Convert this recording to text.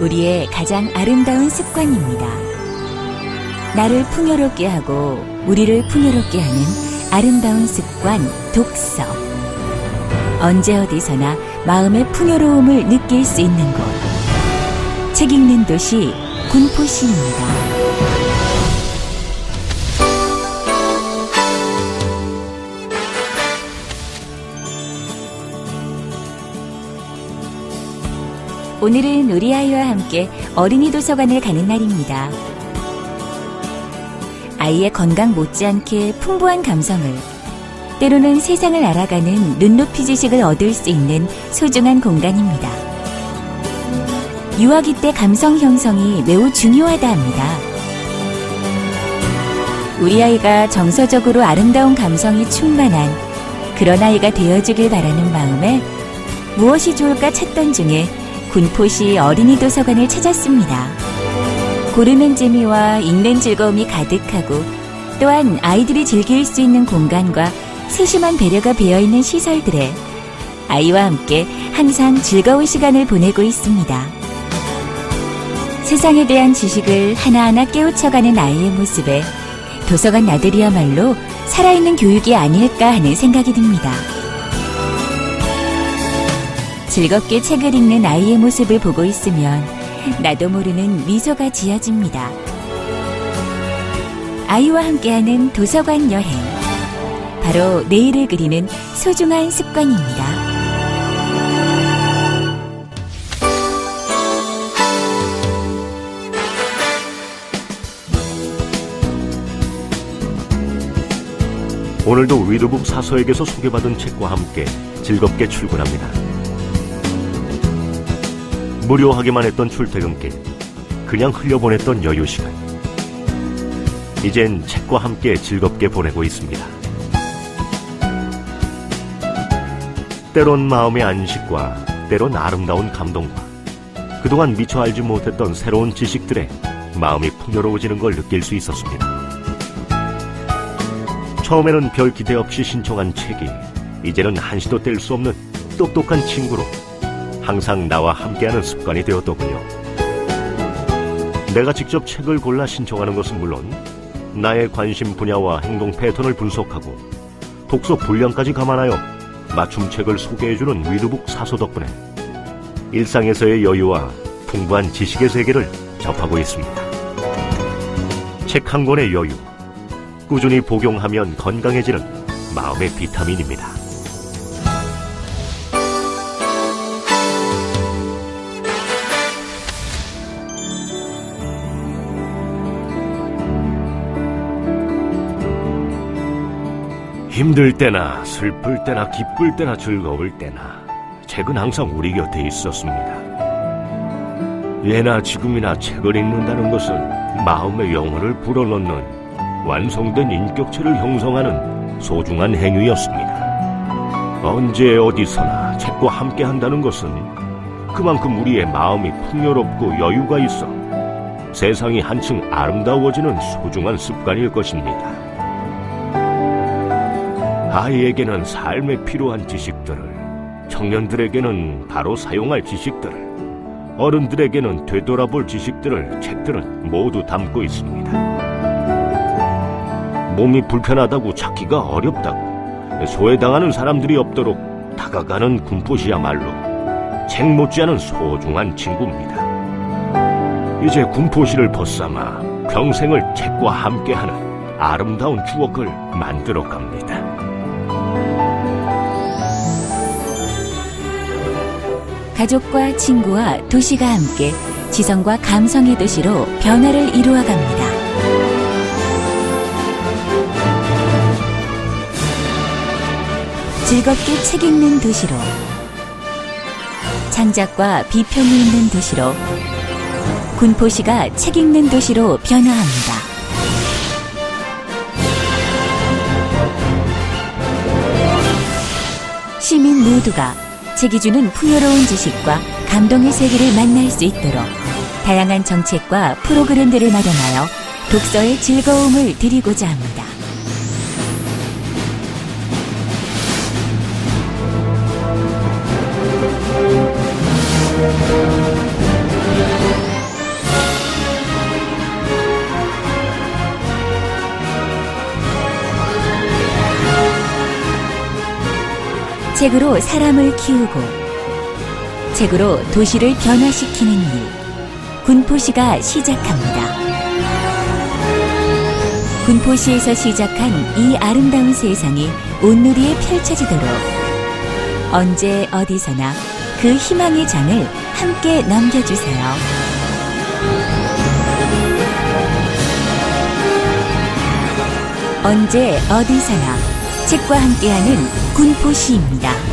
우리의 가장 아름다운 습관입니다. 나를 풍요롭게 하고 우리를 풍요롭게 하는 아름다운 습관, 독서. 언제 어디서나 마음의 풍요로움을 느낄 수 있는 곳. 책 읽는 도시, 군포시입니다. 오늘은 우리 아이와 함께 어린이 도서관을 가는 날입니다. 아이의 건강 못지않게 풍부한 감성을 때로는 세상을 알아가는 눈높이 지식을 얻을 수 있는 소중한 공간입니다. 유아기 때 감성 형성이 매우 중요하다 합니다. 우리 아이가 정서적으로 아름다운 감성이 충만한 그런 아이가 되어주길 바라는 마음에 무엇이 좋을까 찾던 중에 군포시 어린이 도서관을 찾았습니다. 고르는 재미와 읽는 즐거움이 가득하고 또한 아이들이 즐길 수 있는 공간과 세심한 배려가 배어있는 시설들에 아이와 함께 항상 즐거운 시간을 보내고 있습니다. 세상에 대한 지식을 하나하나 깨우쳐가는 아이의 모습에 도서관 나들이야말로 살아있는 교육이 아닐까 하는 생각이 듭니다. 즐겁게 책을 읽는 아이의 모습을 보고 있으면 나도 모르는 미소가 지어집니다. 아이와 함께하는 도서관 여행. 바로 내일을 그리는 소중한 습관입니다. 오늘도 위드북 사서에게서 소개받은 책과 함께 즐겁게 출근합니다. 무료하기만 했던 출퇴근길, 그냥 흘려보냈던 여유 시간. 이젠 책과 함께 즐겁게 보내고 있습니다. 때론 마음의 안식과 때론 아름다운 감동과 그동안 미처 알지 못했던 새로운 지식들에 마음이 풍요로워지는 걸 느낄 수 있었습니다. 처음에는 별 기대 없이 신청한 책이 이제는 한시도 뗄 수 없는 똑똑한 친구로 항상 나와 함께하는 습관이 되었더군요. 내가 직접 책을 골라 신청하는 것은 물론 나의 관심 분야와 행동 패턴을 분석하고 독서 분량까지 감안하여 맞춤 책을 소개해주는 위드북 사서 덕분에 일상에서의 여유와 풍부한 지식의 세계를 접하고 있습니다. 책 한 권의 여유, 꾸준히 복용하면 건강해지는 마음의 비타민입니다. 힘들 때나 슬플 때나 기쁠 때나 즐거울 때나 책은 항상 우리 곁에 있었습니다. 예나 지금이나 책을 읽는다는 것은 마음의 영혼을 불어넣는 완성된 인격체를 형성하는 소중한 행위였습니다. 언제 어디서나 책과 함께 한다는 것은 그만큼 우리의 마음이 풍요롭고 여유가 있어 세상이 한층 아름다워지는 소중한 습관일 것입니다. 아이에게는 삶에 필요한 지식들을, 청년들에게는 바로 사용할 지식들을, 어른들에게는 되돌아볼 지식들을 책들은 모두 담고 있습니다. 몸이 불편하다고 찾기가 어렵다고 소외당하는 사람들이 없도록 다가가는 군포시야말로 책 못지않은 소중한 친구입니다. 이제 군포시를 벗삼아 평생을 책과 함께하는 아름다운 추억을 만들어 갑니다. 가족과 친구와 도시가 함께 지성과 감성의 도시로 변화를 이루어 갑니다. 즐겁게 책 읽는 도시로 창작과 비평이 있는 도시로 군포시가 책 읽는 도시로 변화합니다. 시민 모두가 책이 주는 풍요로운 지식과 감동의 세계를 만날 수 있도록 다양한 정책과 프로그램들을 마련하여 독서의 즐거움을 드리고자 합니다. 책으로 사람을 키우고 책으로 도시를 변화시키는 일. 군포시가 시작합니다. 군포시에서 시작한 이 아름다운 세상이 온누리에 펼쳐지도록 언제 어디서나 그 희망의 장을 함께 넘겨주세요. 언제 어디서나 책과 함께하는 군포시입니다.